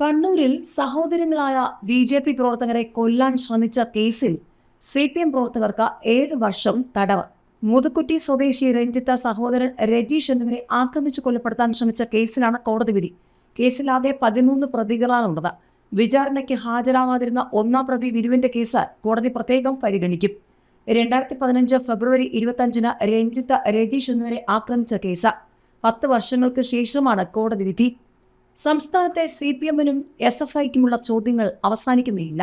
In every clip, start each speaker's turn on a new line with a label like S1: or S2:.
S1: കണ്ണൂരിൽ സഹോദരങ്ങളായ B J P പ്രവർത്തകരെ കൊല്ലാൻ ശ്രമിച്ച കേസിൽ സി പി എം പ്രവർത്തകർക്ക് ഏഴ് വർഷം തടവ്. മുതുക്കുറ്റി സ്വദേശി രഞ്ജിത്ത സഹോദരൻ രജീഷ് എന്നിവരെ ആക്രമിച്ചു കൊലപ്പെടുത്താൻ ശ്രമിച്ച കേസിലാണ് കോടതി വിധി. കേസിൽ ആകെ പതിമൂന്ന് പ്രതികളാണുള്ളത്. വിചാരണയ്ക്ക് ഹാജരാകാതിരുന്ന ഒന്നാം പ്രതി വിരുവിന്റെ കേസ് കോടതി പ്രത്യേകം പരിഗണിക്കും. രണ്ടായിരത്തി പതിനഞ്ച് ഫെബ്രുവരി ഇരുപത്തഞ്ചിന് രഞ്ജിത്ത രജീഷ് എന്നിവരെ ആക്രമിച്ച കേസ്. പത്ത് വർഷങ്ങൾക്ക് ശേഷമാണ് കോടതി വിധി സംസ്ഥാനത്തെ സി പി എമ്മിനും എസ് എഫ് ഐക്കുമുള്ള ചോദ്യങ്ങൾ അവസാനിക്കുന്നില്ല.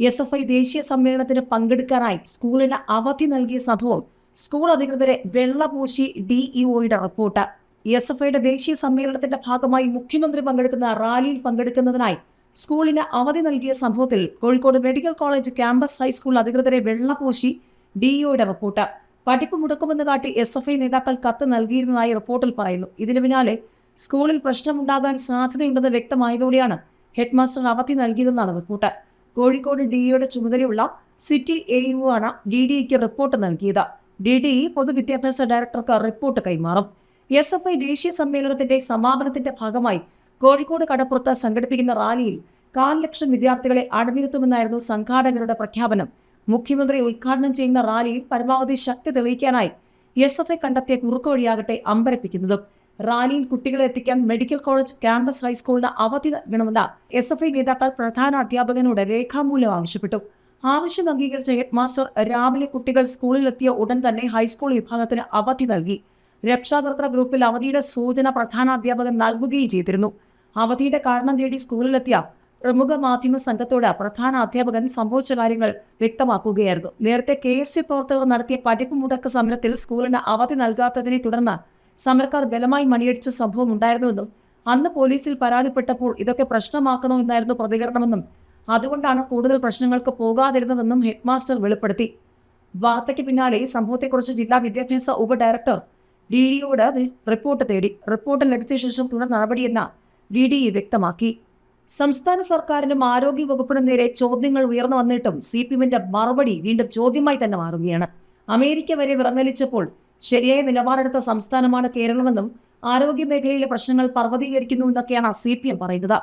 S1: എസ് എഫ് ഐ ദേശീയ സമ്മേളനത്തിന് പങ്കെടുക്കാനായി സ്കൂളിന് അവധി നൽകിയ സംഭവം സ്കൂൾ അധികൃതരെ വെള്ളപൂശി ഡിഇഒയുടെ റിപ്പോർട്ട്. എസ് എഫ് ഐയുടെ ദേശീയ സമ്മേളനത്തിന്റെ ഭാഗമായി മുഖ്യമന്ത്രി പങ്കെടുക്കുന്ന റാലിയിൽ പങ്കെടുക്കുന്നതിനായി സ്കൂളിന് അവധി നൽകിയ സംഭവത്തിൽ Kozhikode medical college campus high school അധികൃതരെ വെള്ളപൂശി ഡിഇഒയുടെ റിപ്പോർട്ട്. പഠിപ്പ് മുടക്കുമെന്ന് കാട്ടി എസ് എഫ് ഐ നേതാക്കൾ കത്ത് നൽകിയിരുന്നതായി റിപ്പോർട്ടിൽ പറയുന്നു. ഇതിനു പിന്നാലെ സ്കൂളിൽ പ്രശ്നമുണ്ടാകാൻ സാധ്യതയുണ്ടെന്ന് വ്യക്തമായതോടെയാണ് ഹെഡ്മാസ്റ്റർ അവധി നൽകിയതെന്നാണ് റിപ്പോർട്ട്. കോഴിക്കോട് ഡിഇയുടെ ചുമതലയുള്ള സിറ്റി എ യു ആണ് ഡി ഡിഇക്ക് റിപ്പോർട്ട് നൽകിയത്. ഡി ഡി പൊതുവിദ്യാഭ്യാസ ഡയറക്ടർക്ക് റിപ്പോർട്ട് കൈമാറും. എസ് എഫ് ഐ ദേശീയ സമ്മേളനത്തിന്റെ സമാപനത്തിന്റെ ഭാഗമായി കോഴിക്കോട് കടപ്പുറത്ത് സംഘടിപ്പിക്കുന്ന റാലിയിൽ കാൽ ലക്ഷം വിദ്യാർത്ഥികളെ അടനിരുത്തുമെന്നായിരുന്നു സംഘാടകരുടെ പ്രഖ്യാപനം. മുഖ്യമന്ത്രി ഉദ്ഘാടനം ചെയ്യുന്ന റാലിയിൽ പരമാവധി ശക്തി തെളിയിക്കാനായി എസ് എഫ് ഐ കണ്ടെത്തിയ കുറുക്കുവഴിയാകട്ടെ അമ്പരപ്പിക്കുന്നതും റാലിയിൽ കുട്ടികളെ എത്തിക്കാൻ മെഡിക്കൽ കോളേജ് ക്യാമ്പസ് ഹൈസ്കൂളിന് അവധി നൽകണമെന്ന് എസ് എഫ് ഐ നേതാക്കൾ പ്രധാന അധ്യാപകനോട് രേഖാമൂലം ആവശ്യപ്പെട്ടു. ആവശ്യം അംഗീകരിച്ച ഹെഡ് മാസ്റ്റർ രാവിലെ കുട്ടികൾ സ്കൂളിലെത്തിയ ഉടൻ തന്നെ ഹൈസ്കൂൾ വിഭാഗത്തിന് അവധി നൽകി. രക്ഷാകർത്തൃ ഗ്രൂപ്പിൽ അവധിയുടെ സൂചന പ്രധാന അധ്യാപകൻ നൽകുകയും ചെയ്തിരുന്നു. അവധിയുടെ കാരണം തേടി സ്കൂളിലെത്തിയ പ്രമുഖ മാധ്യമ സംഘത്തോട് പ്രധാന അധ്യാപകൻ സംഭവിച്ച കാര്യങ്ങൾ വ്യക്തമാക്കുകയായിരുന്നു. നേരത്തെ കെ എസ് സി പ്രവർത്തകർ നടത്തിയ പഠിപ്പ് മുടക്ക് സമരത്തിൽ സ്കൂളിന് അവധി നൽകാത്തതിനെ തുടർന്ന് സമരക്കാർ ബലമായി മണിയടിച്ച സംഭവം ഉണ്ടായിരുന്നുവെന്നും അന്ന് പോലീസിൽ പരാതിപ്പെട്ടപ്പോൾ ഇതൊക്കെ പ്രശ്നമാക്കണോ എന്നായിരുന്നു പ്രതികരണമെന്നും അതുകൊണ്ടാണ് കൂടുതൽ പ്രശ്നങ്ങൾക്ക് പോകാതിരുന്നതെന്നും ഹെഡ്മാസ്റ്റർ വെളിപ്പെടുത്തി. വാർത്തയ്ക്ക് പിന്നാലെ ഈ സംഭവത്തെക്കുറിച്ച് ജില്ലാ വിദ്യാഭ്യാസ ഉപ ഡയറക്ടർ ഡി ഡിയോട് റിപ്പോർട്ട് തേടി. റിപ്പോർട്ട് ലഭിച്ച ശേഷം തുടർ നടപടിയെന്ന ഡി ഡി വ്യക്തമാക്കി. സംസ്ഥാന സർക്കാരിനും ആരോഗ്യ വകുപ്പിനും നേരെ ചോദ്യങ്ങൾ ഉയർന്നു വന്നിട്ടും സി പി എമ്മിന്റെ മറുപടി വീണ്ടും ചോദ്യമായി തന്നെ മാറുകയാണ്. അമേരിക്ക വരെ വിറങ്ങലിച്ചപ്പോൾ ശരിയായ നിലപാടെടുത്ത സംസ്ഥാനമാണ് കേരളമെന്നും ആരോഗ്യ മേഖലയിലെ പ്രശ്നങ്ങൾ പർവതീകരിക്കുന്നുവെന്നൊക്കെയാണ് സി പി എം പറയുന്നത്.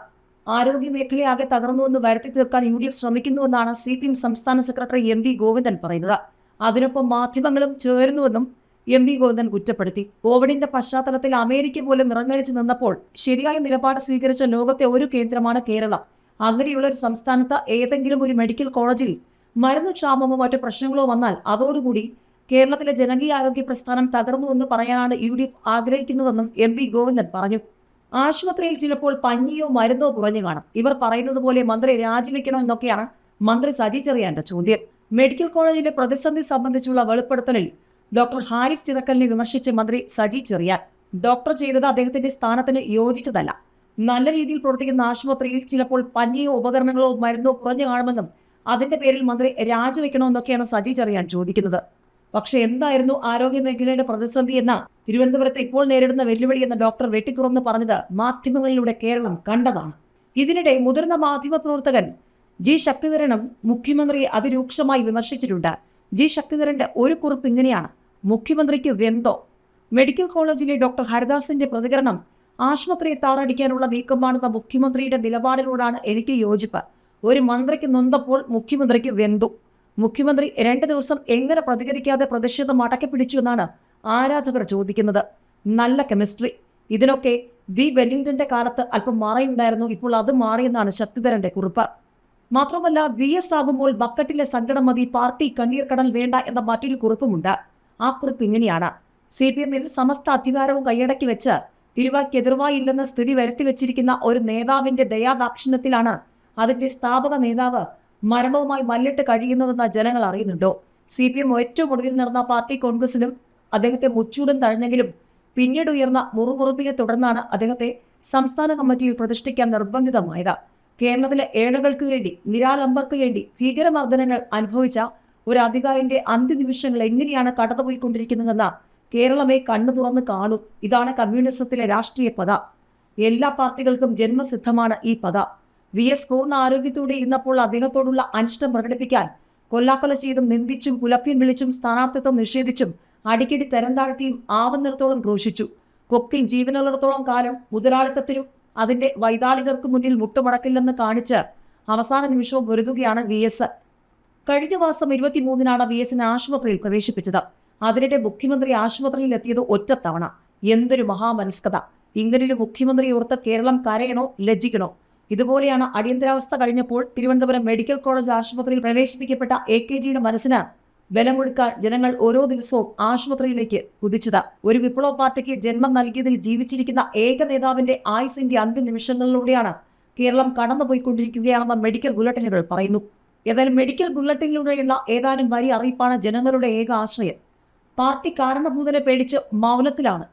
S1: ആരോഗ്യ മേഖലയാകെ തകർന്നുവെന്ന് വരുത്തി തീർക്കാൻ യു ഡി എഫ് ശ്രമിക്കുന്നുവെന്നാണ് സി പി എം സംസ്ഥാന സെക്രട്ടറി എം വി ഗോവിന്ദൻ പറയുന്നത്. അതിനൊപ്പം മാധ്യമങ്ങളും ചേരുന്നുവെന്നും എം വി ഗോവിന്ദൻ കുറ്റപ്പെടുത്തി. കോവിഡിന്റെ പശ്ചാത്തലത്തിൽ അമേരിക്ക പോലും ഇറങ്ങലിച്ച് നിന്നപ്പോൾ ശരിയായ നിലപാട് സ്വീകരിച്ച ലോകത്തെ ഒരു കേന്ദ്രമാണ് കേരളം. അങ്ങനെയുള്ള ഒരു സംസ്ഥാനത്ത് ഏതെങ്കിലും ഒരു മെഡിക്കൽ കോളേജിൽ മരുന്ന് ക്ഷാമമോ മറ്റു പ്രശ്നങ്ങളോ വന്നാൽ അതോടുകൂടി കേരളത്തിലെ ജനകീയ ആരോഗ്യ പ്രസ്ഥാനം തകർന്നുവെന്ന് പറയാനാണ് യു ഡി എഫ് ആഗ്രഹിക്കുന്നതെന്നും എം വി ഗോവിന്ദൻ പറഞ്ഞു. ആശുപത്രിയിൽ ചിലപ്പോൾ പഞ്ഞിയോ മരുന്നോ കുറഞ്ഞു കാണും. ഇവർ പറയുന്നത് പോലെ മന്ത്രി രാജിവെക്കണോ എന്നൊക്കെയാണ് മന്ത്രി സജി ചെറിയാന്റെ ചോദ്യം. മെഡിക്കൽ കോളേജിലെ പ്രതിസന്ധി സംബന്ധിച്ചുള്ള വെളിപ്പെടുത്തലിൽ ഡോക്ടർ ഹാരിസ് ചിറക്കലിനെ വിമർശിച്ച് മന്ത്രി സജി ചെറിയാൻ. ഡോക്ടർ ചെയ്തത് അദ്ദേഹത്തിന്റെ സ്ഥാനത്തിന് യോജിച്ചതല്ല. നല്ല രീതിയിൽ പ്രവർത്തിക്കുന്ന ആശുപത്രിയിൽ ചിലപ്പോൾ പഞ്ഞിയോ ഉപകരണങ്ങളോ മരുന്നോ കുറഞ്ഞു കാണുമെന്നും അതിന്റെ പേരിൽ മന്ത്രി രാജിവെക്കണമെന്നൊക്കെയാണ് സജി ചെറിയാൻ ചോദിക്കുന്നത്. പക്ഷെ എന്തായിരുന്നു ആരോഗ്യ മേഖലയുടെ പ്രതിസന്ധി എന്ന തിരുവനന്തപുരത്ത് ഇപ്പോൾ നേരിടുന്ന വെല്ലുവിളി എന്ന ഡോക്ടർ വെട്ടിത്തുറന്ന് പറഞ്ഞത് മാധ്യമങ്ങളിലൂടെ കേരളം കണ്ടതാണ്. ഇതിനിടെ മുതിർന്ന മാധ്യമ പ്രവർത്തകൻ ജി ശക്തിധരനും മുഖ്യമന്ത്രിയെ അതിരൂക്ഷമായി വിമർശിച്ചിട്ടുണ്ട്. ജി ശക്തിധരന്റെ ഒരു കുറിപ്പ് ഇങ്ങനെയാണ്. മുഖ്യമന്ത്രിക്ക് വെന്തോ? മെഡിക്കൽ കോളേജിലെ ഡോക്ടർ ഹരിദാസിന്റെ പ്രതികരണം ആശുപത്രിയെ താറടിക്കാനുള്ള നീക്കമാണെന്ന മുഖ്യമന്ത്രിയുടെ നിലപാടിനോടാണ് എനിക്ക് യോജിപ്പ്. ഒരു മന്ത്രിക്ക് നൊന്തപ്പോൾ മുഖ്യമന്ത്രിക്ക് വെന്തു. മുഖ്യമന്ത്രി രണ്ട് ദിവസം എങ്ങനെ പ്രതികരിക്കാതെ പ്രതിഷേധം അടക്കി പിടിച്ചു എന്നാണ് ആരാധകർ ചോദിക്കുന്നത്. നല്ല കെമിസ്ട്രി. ഇതിനൊക്കെ വി വെല്ലിംഗ്ടന്റെ കാലത്ത് അല്പം മാറിയുണ്ടായിരുന്നു. ഇപ്പോൾ അത് മാറിയെന്നാണ് ശക്തിധരന്റെ കുറിപ്പ്. മാത്രമല്ല വി എസ് ആകുമ്പോൾ ബക്കറ്റിലെ സങ്കടം മതി പാർട്ടി കണ്ണീർ കടൽ വേണ്ട എന്ന മറ്റൊരു കുറിപ്പുമുണ്ട്. ആ കുറിപ്പ് ഇങ്ങനെയാണ്. സി പി എമ്മിൽ സമസ്ത അധികാരവും കൈയടക്കി വെച്ച് തിരുവാക്കെതിർവായില്ലെന്ന സ്ഥിതി വരുത്തി വെച്ചിരിക്കുന്ന ഒരു നേതാവിന്റെ ദയാദാക്ഷിണ്യത്തിലാണ് അതിന്റെ സ്ഥാപക നേതാവ് മരണവുമായി മല്ലിട്ട് കഴിയുന്നതെന്ന് ജനങ്ങൾ അറിയുന്നുണ്ടോ? സി പി എം ഏറ്റവും ഒടുവിൽ നടന്ന പാർട്ടി കോൺഗ്രസിലും അദ്ദേഹത്തെ മുച്ചൂടും തഴഞ്ഞെങ്കിലും പിന്നീട് ഉയർന്ന മുറുമുറുപ്പിനെ തുടർന്നാണ് അദ്ദേഹത്തെ സംസ്ഥാന കമ്മിറ്റിയിൽ പ്രതിഷ്ഠിക്കാൻ നിർബന്ധിതമായത്. കേരളത്തിലെ ഏഴകൾക്ക് വേണ്ടി നിരാലംബർക്ക് വേണ്ടി ഭീകരമർദ്ദനങ്ങൾ അനുഭവിച്ച ഒരു അധികാരിന്റെ അന്ത്യനിമിഷങ്ങൾ എങ്ങനെയാണ് കടന്നുപോയിക്കൊണ്ടിരിക്കുന്നതെന്ന് കേരളമേ കണ്ണു തുറന്ന് കാണും. ഇതാണ് കമ്മ്യൂണിസത്തിലെ രാഷ്ട്രീയ പദ. എല്ലാ പാർട്ടികൾക്കും ജന്മസിദ്ധമാണ് ഈ പത വി എസ് പൂർണ ആരോഗ്യത്തോടെ ഇന്നപ്പോൾ അദ്ദേഹത്തോടുള്ള അനിഷ്ടം പ്രകടിപ്പിക്കാൻ കൊല്ലാക്കൊല ചെയ്തും നിന്ദിച്ചും കുലപ്പ്യം വിളിച്ചും സ്ഥാനാർത്ഥിത്വം നിഷേധിച്ചും അടിക്കടി തരം താഴ്ത്തിയും ആവുന്നിടത്തോളം ഘോഷിച്ചു കൊക്കിൻ ജീവനുള്ളിടത്തോളം കാലം മുതലാളിത്തത്തിലും അതിന്റെ വൈതാളികർക്ക് മുന്നിൽ മുട്ടുമടക്കില്ലെന്ന് കാണിച്ച് അവസാന നിമിഷവും പൊരുതുകയാണ് വി എസ്. കഴിഞ്ഞ മാസം ഇരുപത്തിമൂന്നിനാണ് വി എസിനെ ആശുപത്രിയിൽ പ്രവേശിപ്പിച്ചത്. അതിനിടെ മുഖ്യമന്ത്രി ആശുപത്രിയിൽ എത്തിയത് ഒറ്റത്തവണ. എന്തൊരു മഹാമനസ്കത. ഇങ്ങനൊരു മുഖ്യമന്ത്രി ഓർത്ത് കേരളം കരയണോ ലജ്ജിക്കണോ? ഇതുപോലെയാണ് അടിയന്തരാവസ്ഥ കഴിഞ്ഞപ്പോൾ തിരുവനന്തപുരം മെഡിക്കൽ കോളേജ് ആശുപത്രിയിൽ പ്രവേശിപ്പിക്കപ്പെട്ട എ കെ ജിയുടെ മനസ്സിന് ബലമൊടുക്കാൻ ജനങ്ങൾ ഓരോ ദിവസവും ആശുപത്രിയിലേക്ക് കുതിച്ചത്. ഒരു വിപ്ലവ പാർട്ടിക്ക് ജന്മം നൽകിയതിൽ ജീവിച്ചിരിക്കുന്ന ഏക നേതാവിന്റെ ആയുസിന്റെ അന്ത്യ നിമിഷങ്ങളിലൂടെയാണ് കേരളം കടന്നുപോയിക്കൊണ്ടിരിക്കുകയാണെന്ന് മെഡിക്കൽ ബുള്ളറ്റിനുകൾ പറയുന്നു. ഏതായാലും മെഡിക്കൽ ബുള്ളറ്റിനിലൂടെയുള്ള ഏതാനും വരി അറിയിപ്പാണ് ജനങ്ങളുടെ ഏക ആശ്രയം. പാർട്ടി കാരണഭൂതനെ പേടിച്ച് മൗനത്തിലാണ്.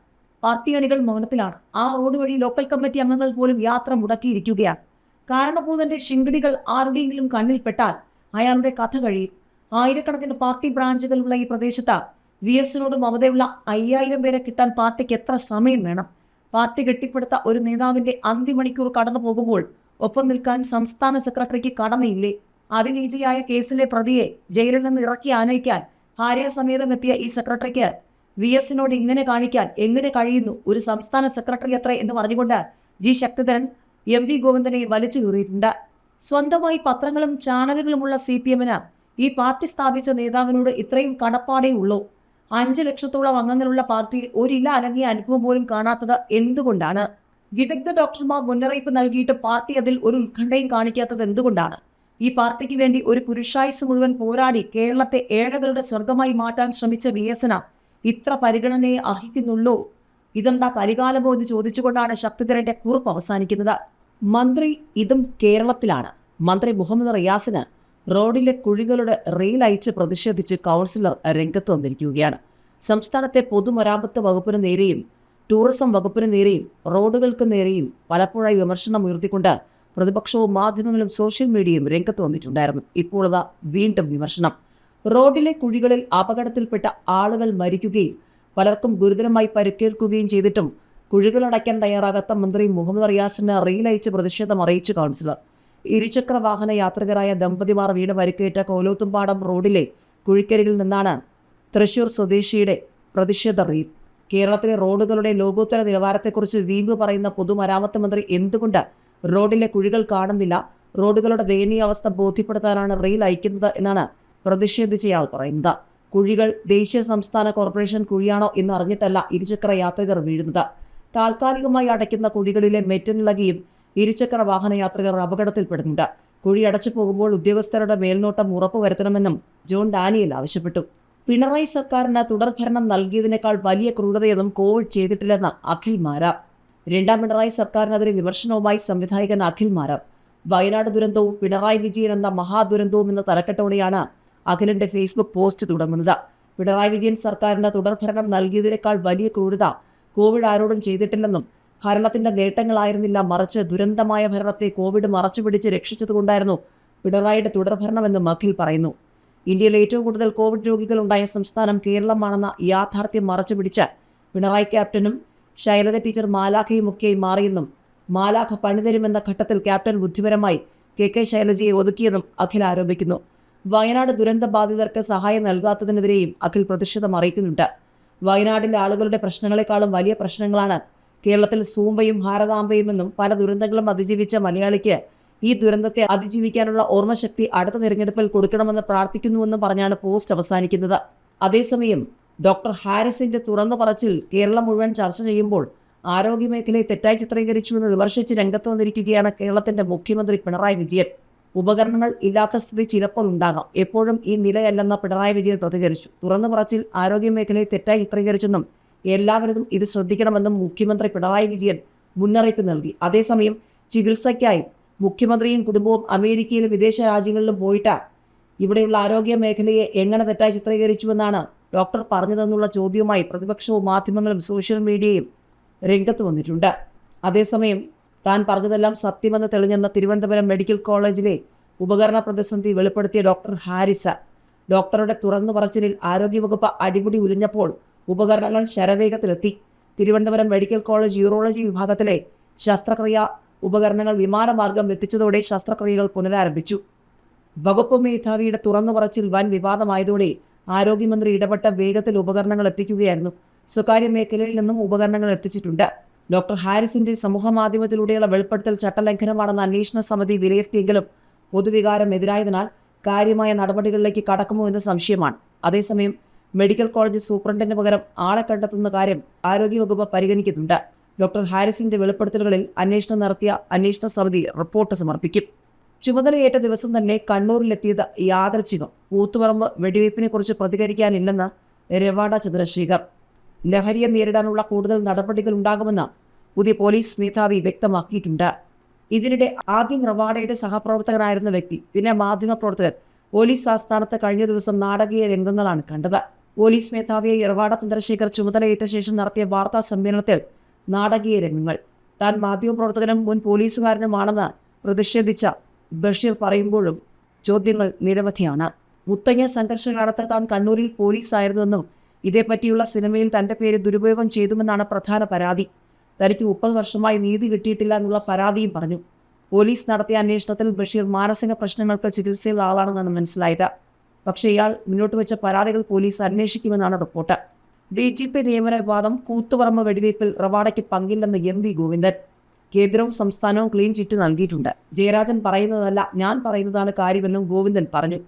S1: പാർട്ടി അണികൾ മൗനത്തിലാണ്. ആ റോഡ് വഴി ലോക്കൽ കമ്മിറ്റി അംഗങ്ങൾ പോലും യാത്ര മുടക്കിയിരിക്കുകയാണ്. കാരണഭൂതന്റെ ശിങ്കിടികൾ ആരുടെയെങ്കിലും കണ്ണിൽപ്പെട്ടാൽ അയാളുടെ കഥ കഴിയും. ആയിരക്കണക്കിന് പാർട്ടി ബ്രാഞ്ചുകളുള്ള ഈ പ്രദേശത്ത് വി എസിനോട് മമതയുള്ള അയ്യായിരം പേരെ കിട്ടാൻ പാർട്ടിക്ക് എത്ര സമയം വേണം? പാർട്ടി കെട്ടിപ്പടുത്ത ഒരു നേതാവിന്റെ അന്തിമണിക്കൂർ കടന്നു പോകുമ്പോൾ ഒപ്പം നിൽക്കാൻ സംസ്ഥാന സെക്രട്ടറിക്ക് കടമയില്ലേ? അതിനീചയായ കേസിലെ പ്രതിയെ ജയിലിൽ നിന്ന് ഇറക്കി ആനയിക്കാൻ ഭാര്യാസമേതം എത്തിയ ഈ സെക്രട്ടറിക്ക് വി എസിനോട് ഇങ്ങനെ കാണിക്കാൻ എങ്ങനെ കഴിയുന്നു? ഒരു സംസ്ഥാന സെക്രട്ടറി അത്ര എന്ന് പറഞ്ഞുകൊണ്ട് ജി ശക്തിധരൻ എം വി ഗോവിന്ദനെ വലിച്ചു കീറിയിട്ടുണ്ട്. സ്വന്തമായി പത്രങ്ങളും ചാനലുകളുമുള്ള സി പി എമ്മിന് ഈ പാർട്ടി സ്ഥാപിച്ച നേതാവിനോട് ഇത്രയും കടപ്പാടേ ഉള്ളൂ. അഞ്ച് ലക്ഷത്തോളം അംഗങ്ങളുള്ള പാർട്ടിയിൽ ഒരില അലങ്ങിയ അനുഭവം പോലും കാണാത്തത് എന്തുകൊണ്ടാണ്? വിദഗ്ധ ഡോക്ടർമാർ മുന്നറിയിപ്പ് നൽകിയിട്ട് പാർട്ടി അതിൽ ഒരു ഉത്കണ്ഠയും കാണിക്കാത്തത് എന്തുകൊണ്ടാണ്? ഈ പാർട്ടിക്ക് വേണ്ടി ഒരു പുരുഷായുസ് മുഴുവൻ പോരാടി കേരളത്തെ ഏഴകളുടെ സ്വർഗമായി മാറ്റാൻ ശ്രമിച്ച വി എസ് ഇത്ര പരിഗണനയെ അർഹിക്കുന്നുള്ളൂ. ഇതെന്താ കലികാലമോ എന്ന് ചോദിച്ചുകൊണ്ടാണ് ശക്തിധരന്റെ കുറിപ്പ് അവസാനിക്കുന്നത്. മന്ത്രി ഇതും കേരളത്തിലാണ്. മന്ത്രി മുഹമ്മദ് റിയാസിന് റോഡിലെ കുഴികളുടെ റെയിൽ അയച്ച് പ്രതിഷേധിച്ച് കൗൺസിലർ രംഗത്ത് വന്നിരിക്കുകയാണ്. സംസ്ഥാനത്തെ പൊതുമരാമത്ത് വകുപ്പിന് നേരെയും ടൂറിസം വകുപ്പിന് നേരെയും റോഡുകൾക്ക് നേരെയും പലപ്പോഴായി വിമർശനം ഉയർത്തിക്കൊണ്ട് പ്രതിപക്ഷവും മാധ്യമങ്ങളും സോഷ്യൽ മീഡിയയും രംഗത്ത് വന്നിട്ടുണ്ടായിരുന്നു. ഇപ്പോൾ അതാ വീണ്ടും വിമർശനം. റോഡിലെ കുഴികളിൽ അപകടത്തിൽപ്പെട്ട ആളുകൾ മരിക്കുകയും പലർക്കും ഗുരുതരമായി പരിക്കേൽക്കുകയും ചെയ്തിട്ടും കുഴികളടയ്ക്കാൻ തയ്യാറാകാത്ത മന്ത്രി മുഹമ്മദ് റിയാസിന് റെയിൽ അയച്ച് പ്രതിഷേധം അറിയിച്ചു കൗൺസിലർ. ഇരുചക്ര വാഹന യാത്രികരായ ദമ്പതിമാർ വീട് പരിക്കേറ്റ കോലോത്തുംപാടം റോഡിലെ കുഴിക്കരികിൽ നിന്നാണ് തൃശൂർ സ്വദേശിയുടെ പ്രതിഷേധ റീൽ. കേരളത്തിലെ റോഡുകളുടെ ലോകോത്തര നിലവാരത്തെക്കുറിച്ച് വീമ്പ് പറയുന്ന പൊതുമരാമത്ത് മന്ത്രി എന്തുകൊണ്ട് റോഡിലെ കുഴികൾ കാണുന്നില്ല? റോഡുകളുടെ ദയനീയ അവസ്ഥ ബോധ്യപ്പെടുത്താനാണ് റെയിൽ അയക്കുന്നത് എന്നാണ് പ്രതിഷേധിച്ചയാൾ പറയുന്നത്. കുഴികൾ ദേശീയ സംസ്ഥാന കോർപ്പറേഷൻ കുഴിയാണോ എന്ന് അറിഞ്ഞിട്ടല്ല ഇരുചക്ര യാത്രികർ വീഴുന്നത്. താൽക്കാലികമായി അടയ്ക്കുന്ന കുഴികളിലെ മെറ്റനിളകിയും ഇരുചക്ര വാഹന യാത്രികർ അപകടത്തിൽപ്പെടുന്നുണ്ട്. കുഴി അടച്ചു പോകുമ്പോൾ ഉദ്യോഗസ്ഥരുടെ മേൽനോട്ടം ഉറപ്പുവരുത്തണമെന്നും ജോൺ ഡാനിയൽ ആവശ്യപ്പെട്ടു. പിണറായി സർക്കാരിന് തുടർഭരണം നൽകിയതിനേക്കാൾ വലിയ ക്രൂരതയൊന്നും കോവിഡ് ചെയ്തിട്ടില്ലെന്ന് അഖിൽ മാരാ രണ്ടാം പിണറായി സർക്കാരിനെതിരെ വിമർശനവുമായി സംവിധായകൻ അഖിൽ മാരാർ. വയനാട് ദുരന്തവും പിണറായി വിജയൻ എന്ന മഹാദുരന്തവും എന്ന തലക്കെട്ടോടെയാണ് അഖിലിന്റെ ഫേസ്ബുക്ക് പോസ്റ്റ് തുടങ്ങുന്നത്. പിണറായി വിജയൻ സർക്കാരിന് തുടർഭരണം നൽകിയതിനേക്കാൾ വലിയ ക്രൂരത കോവിഡ് ആരോടും ചെയ്തിട്ടില്ലെന്നും ഭരണത്തിന്റെ നേട്ടങ്ങളായിരുന്നില്ല മറിച്ച് ദുരന്തമായ ഭരണത്തെ കോവിഡ് മറച്ചുപിടിച്ച് രക്ഷിച്ചതുകൊണ്ടായിരുന്നു പിണറായിയുടെ തുടർഭരണമെന്നും അഖിൽ പറയുന്നു. ഇന്ത്യയിൽ ഏറ്റവും കൂടുതൽ കോവിഡ് രോഗികൾ ഉണ്ടായ സംസ്ഥാനം കേരളമാണെന്ന യാഥാർത്ഥ്യം മറച്ചുപിടിച്ച് പിണറായി ക്യാപ്റ്റനും ശൈലജ ടീച്ചർ മാലാഖയും ഒക്കെയായി മാറിയെന്നും മാലാഖ പണിതരുമെന്ന ഘട്ടത്തിൽ ക്യാപ്റ്റൻ ബുദ്ധിപരമായി കെ കെ ശൈലജയെ ഒതുക്കിയെന്നും അഖിൽ ആരോപിക്കുന്നു. വയനാട് ദുരന്ത ബാധിതർക്ക് സഹായം നൽകാത്തതിനെതിരെയും അഖിൽ പ്രതിഷേധം അറിയിക്കുന്നുണ്ട്. വയനാടിലെ ആളുകളുടെ പ്രശ്നങ്ങളെക്കാളും വലിയ പ്രശ്നങ്ങളാണ് കേരളത്തിൽ സൂമ്പയും ഭാരതാംബയും എന്നും പല ദുരന്തങ്ങളും അതിജീവിച്ച മലയാളിക്ക് ഈ ദുരന്തത്തെ അതിജീവിക്കാനുള്ള ഓർമ്മശക്തി അടുത്ത തിരഞ്ഞെടുപ്പിൽ കൊടുക്കണമെന്ന് പ്രാർത്ഥിക്കുന്നുവെന്നും പറഞ്ഞാണ് പോസ്റ്റ് അവസാനിക്കുന്നത്. അതേസമയം ഡോക്ടർ ഹാരിസിന്റെ തുറന്നു പറച്ചിൽ കേരളം മുഴുവൻ ചർച്ച ചെയ്യുമ്പോൾ ആരോഗ്യമേഖലയെ തെറ്റായി ചിത്രീകരിച്ചുവെന്ന് വിമർശിച്ച് രംഗത്ത് വന്നിരിക്കുകയാണ് കേരളത്തിന്റെ മുഖ്യമന്ത്രി പിണറായി വിജയൻ. ഉപകരണങ്ങൾ ഇല്ലാത്ത സ്ഥിതി ചിലപ്പോൾ ഉണ്ടാകാം. എപ്പോഴും ഈ നിലയല്ലെന്ന് പിണറായി വിജയൻ പ്രതികരിച്ചു. തുറന്നു പറച്ചിൽ ആരോഗ്യമേഖലയെ തെറ്റായി ചിത്രീകരിച്ചെന്നും എല്ലാവരും ഇത് ശ്രദ്ധിക്കണമെന്നും മുഖ്യമന്ത്രി പിണറായി വിജയൻ മുന്നറിയിപ്പ് നൽകി. അതേസമയം ചികിത്സയ്ക്കായി മുഖ്യമന്ത്രിയും കുടുംബവും അമേരിക്കയിലും വിദേശ രാജ്യങ്ങളിലും പോയിട്ട് ഇവിടെയുള്ള ആരോഗ്യ മേഖലയെ എങ്ങനെ തെറ്റായി ചിത്രീകരിച്ചുവെന്നാണ് ഡോക്ടർ പറഞ്ഞതെന്നുള്ള ചോദ്യവുമായി പ്രതിപക്ഷവും മാധ്യമങ്ങളും സോഷ്യൽ മീഡിയയും രംഗത്ത് വന്നിട്ടുണ്ട്. അതേസമയം താൻ പറഞ്ഞതെല്ലാം സത്യമെന്ന് തെളിഞ്ഞെന്ന തിരുവനന്തപുരം മെഡിക്കൽ കോളേജിലെ ഉപകരണ പ്രതിസന്ധി വെളിപ്പെടുത്തിയ ഡോക്ടർ ഹാരിസ. ഡോക്ടറുടെ തുറന്നു പറച്ചിലിൽ ആരോഗ്യവകുപ്പ് അടിമുടി ഉലിഞ്ഞപ്പോൾ ഉപകരണങ്ങൾ ശരവേഗത്തിലെത്തി. തിരുവനന്തപുരം മെഡിക്കൽ കോളേജ് യൂറോളജി വിഭാഗത്തിലെ ശസ്ത്രക്രിയ ഉപകരണങ്ങൾ വിമാനമാർഗം എത്തിച്ചതോടെ ശസ്ത്രക്രിയകൾ പുനരാരംഭിച്ചു. വകുപ്പ് മേധാവിയുടെ തുറന്നു പറച്ചിൽ വൻ വിവാദമായതോടെ ആരോഗ്യമന്ത്രി ഇടപെട്ട വേഗത്തിൽ ഉപകരണങ്ങൾ എത്തിക്കുകയായിരുന്നു. സ്വകാര്യ മേഖലയിൽ നിന്നും ഉപകരണങ്ങൾ എത്തിച്ചിട്ടുണ്ട്. ഡോക്ടർ ഹാരിസിന്റെ സമൂഹമാധ്യമത്തിലൂടെയുള്ള വെളിപ്പെടുത്തൽ ചട്ടലംഘനമാണെന്ന് അന്വേഷണ സമിതി വിലയിരുത്തിയെങ്കിലും പൊതുവികാരം എതിരായതിനാൽ കാര്യമായ നടപടികളിലേക്ക് കടക്കുമോ എന്ന് സംശയമാണ്. അതേസമയം മെഡിക്കൽ കോളേജ് സൂപ്രണ്ടിന് പകരം ആളെ കണ്ടെത്തുന്ന കാര്യം ആരോഗ്യവകുപ്പ് പരിഗണിക്കുന്നുണ്ട്. ഡോക്ടർ ഹാരിസിന്റെ വെളിപ്പെടുത്തലുകളിൽ അന്വേഷണം നടത്തിയ അന്വേഷണ സമിതി റിപ്പോർട്ട് സമർപ്പിക്കും. ചുമതലയേറ്റ ദിവസം തന്നെ കണ്ണൂരിലെത്തിയത് യാദർച്ഛികം. കൂത്തുപറമ്പ് വെടിവയ്പ്പിനെക്കുറിച്ച് പ്രതികരിക്കാനില്ലെന്ന് രവാഡ ചന്ദ്രശേഖർ. ലഹരിയെ നേരിടാനുള്ള കൂടുതൽ നടപടികൾ ഉണ്ടാകുമെന്ന് പുതിയ പോലീസ് മേധാവി വ്യക്തമാക്കിയിട്ടുണ്ട്. ഇതിനിടെ ആദ്യം റവാഡയുടെ സഹപ്രവർത്തകനായിരുന്ന വ്യക്തി പിന്നെ മാധ്യമപ്രവർത്തകർ പോലീസ് ആസ്ഥാനത്ത് കഴിഞ്ഞ ദിവസം നാടകീയ രംഗങ്ങളാണ് കണ്ടത്. പോലീസ് മേധാവിയെ റവാഡ ചന്ദ്രശേഖർ ചുമതലയേറ്റ ശേഷം നടത്തിയ വാർത്താ സമ്മേളനത്തിൽ നാടകീയ രംഗങ്ങൾ. താൻ മാധ്യമപ്രവർത്തകനും മുൻ പോലീസുകാരനുമാണെന്ന് പ്രതിഷേധിച്ച ബഷീർ പറയുമ്പോഴും ചോദ്യങ്ങൾ നിരവധിയാണ്. മുത്തങ്ങ സംഘർഷകാലത്ത് താൻ കണ്ണൂരിൽ പോലീസായിരുന്നുവെന്നും ഇതേപ്പറ്റിയുള്ള സിനിമയിൽ തന്റെ പേര് ദുരുപയോഗം ചെയ്തുമെന്നാണ് പ്രധാന പരാതി. തനിക്ക് മുപ്പത് വർഷമായി നീതി കിട്ടിയിട്ടില്ല എന്നുള്ള പരാതിയും പറഞ്ഞു. പോലീസ് നടത്തിയ അന്വേഷണത്തിൽ ബഷീർ മാനസിക പ്രശ്നങ്ങൾക്ക് ചികിത്സയുള്ള ആളാണെന്നാണ് മനസ്സിലായത്. പക്ഷേ ഇയാൾ മുന്നോട്ട് വെച്ച പരാതികൾ പോലീസ് അന്വേഷിക്കുമെന്നാണ് റിപ്പോർട്ട്. ഡി ജി പി നിയമന വിവാദം കൂത്തുപറമ്പ് വെടിവയ്പിൽ റവാഡയ്ക്ക് പങ്കില്ലെന്ന് എം വി ഗോവിന്ദൻ. കേന്ദ്രവും സംസ്ഥാനവും ക്ലീൻ ചിറ്റ് നൽകിയിട്ടുണ്ട്. ജയരാജൻ പറയുന്നതല്ല ഞാൻ പറയുന്നതാണ് കാര്യമെന്നും ഗോവിന്ദൻ പറഞ്ഞു.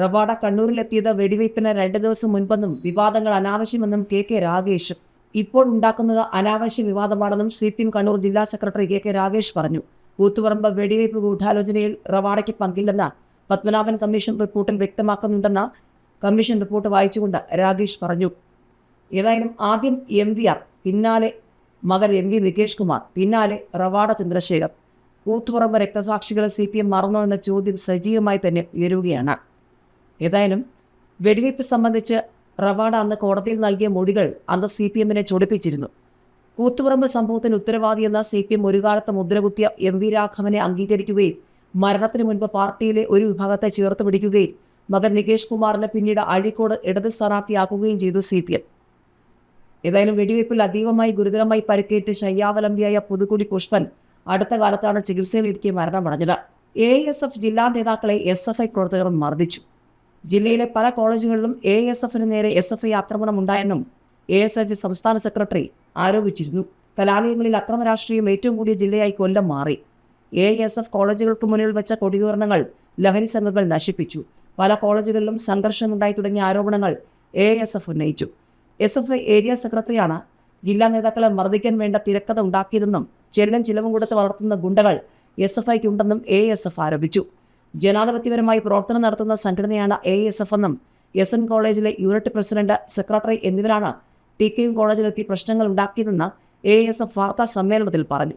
S1: റവാഡ കണ്ണൂരിലെത്തിയത് വെടിവയ്പ്പിന് രണ്ട് ദിവസം മുൻപെന്നും വിവാദങ്ങൾ അനാവശ്യമെന്നും കെ കെ രാഗേഷ് ഇപ്പോൾ ഉണ്ടാക്കുന്നത് അനാവശ്യ വിവാദമാണെന്നും സി പി എം കണ്ണൂർ ജില്ലാ സെക്രട്ടറി കെ കെ രാഗേഷ് പറഞ്ഞു. കൂത്തുപറമ്പ് വെടിവയ്പ് ഗൂഢാലോചനയിൽ റവാഡയ്ക്ക് പങ്കില്ലെന്ന പത്മനാഭൻ കമ്മീഷൻ റിപ്പോർട്ടിൽ വ്യക്തമാക്കുന്നുണ്ടെന്ന് കമ്മീഷൻ റിപ്പോർട്ട് വായിച്ചുകൊണ്ട് രാഗേഷ് പറഞ്ഞു. ഏതായാലും ആദ്യം എം വി ആർ പിന്നാലെ മകൻ എം വി നികേഷ് കുമാർ പിന്നാലെ റവാഡ ചന്ദ്രശേഖർ. കൂത്തുപറമ്പ് രക്തസാക്ഷികളെ സി പി എം മറന്നോ എന്ന ചോദ്യം സജീവമായി തന്നെ ഉയരുകയാണ്. ഏതായാലും വെടിവയ്പ് സംബന്ധിച്ച് റവാഡ അന്ന് കോടതിയിൽ നൽകിയ മൊഴികൾ അന്ന് സി പി എമ്മിനെ ചൊടിപ്പിച്ചിരുന്നു. കൂത്തുപറമ്പ് സംഭവത്തിന് ഉത്തരവാദിയെന്ന സി പി എം ഒരു കാലത്ത് മുദ്രകുത്തിയ എം വി രാഘവനെ അംഗീകരിക്കുകയും മരണത്തിന് മുൻപ് പാർട്ടിയിലെ ഒരു വിഭാഗത്തെ ചേർത്ത് പിടിക്കുകയും മകൻ നികേഷ് കുമാറിനെ പിന്നീട് അഴീക്കോട് ഇടത് സ്ഥാനാർത്ഥിയാക്കുകയും ചെയ്തു സി പി എം. ഏതായാലും വെടിവയ്പിൽ അതീവമായി ഗുരുതരമായി പരിക്കേറ്റ് ശയ്യാവലംബിയായ പുതുക്കുടി പുഷ്പൻ അടുത്ത കാലത്താണ് ചികിത്സയിലിരിക്കെ മരണമടഞ്ഞത്. എ എസ് എഫ് ജില്ലാ നേതാക്കളെ എസ് എഫ് ഐ പ്രവർത്തകർ മർദ്ദിച്ചു. ജില്ലയിലെ പല കോളേജുകളിലും എ എസ് എഫിന് നേരെ എസ് എഫ് ഐ ആക്രമണം ഉണ്ടായെന്നും എ എസ് എഫ് സംസ്ഥാന സെക്രട്ടറി ആരോപിച്ചിരുന്നു. കലാലയങ്ങളിൽ അക്രമ രാഷ്ട്രീയം ഏറ്റവും കൂടിയ ജില്ലയായി കൊല്ലം മാറി. എ എസ് എഫ് കോളേജുകൾക്ക് മുന്നിൽ വെച്ച കൊടിതോരണങ്ങൾ ലഹരി സംഘങ്ങൾ നശിപ്പിച്ചു. പല കോളേജുകളിലും സംഘർഷമുണ്ടായി തുടങ്ങിയ ആരോപണങ്ങൾ എ എസ് എഫ് ഉന്നയിച്ചു. എസ് എഫ് ഐ ഏരിയ സെക്രട്ടറിയാണ് ജില്ലാ നേതാക്കളെ മർദ്ദിക്കാൻ വേണ്ട തിരക്കഥ ഉണ്ടാക്കിയതെന്നും ചെല്ലം ചിലവും കൊടുത്ത് വളർത്തുന്ന ഗുണ്ടകൾ എസ് എഫ് ഐക്കുണ്ടെന്നും എ എസ് എഫ് ആരോപിച്ചു. ജനാധിപത്യപരമായി പ്രവർത്തനം നടത്തുന്ന സംഘടനയാണ് എ എസ് എഫ് എന്നും എസ് എൻ കോളേജിലെ യൂണിറ്റ് പ്രസിഡന്റ് സെക്രട്ടറി എന്നിവരാണ് ടി കെ യു കോളേജിലെത്തി പ്രശ്നങ്ങൾ ഉണ്ടാക്കിയതെന്ന് എ എസ് എഫ് വാർത്താ സമ്മേളനത്തിൽ പറഞ്ഞു.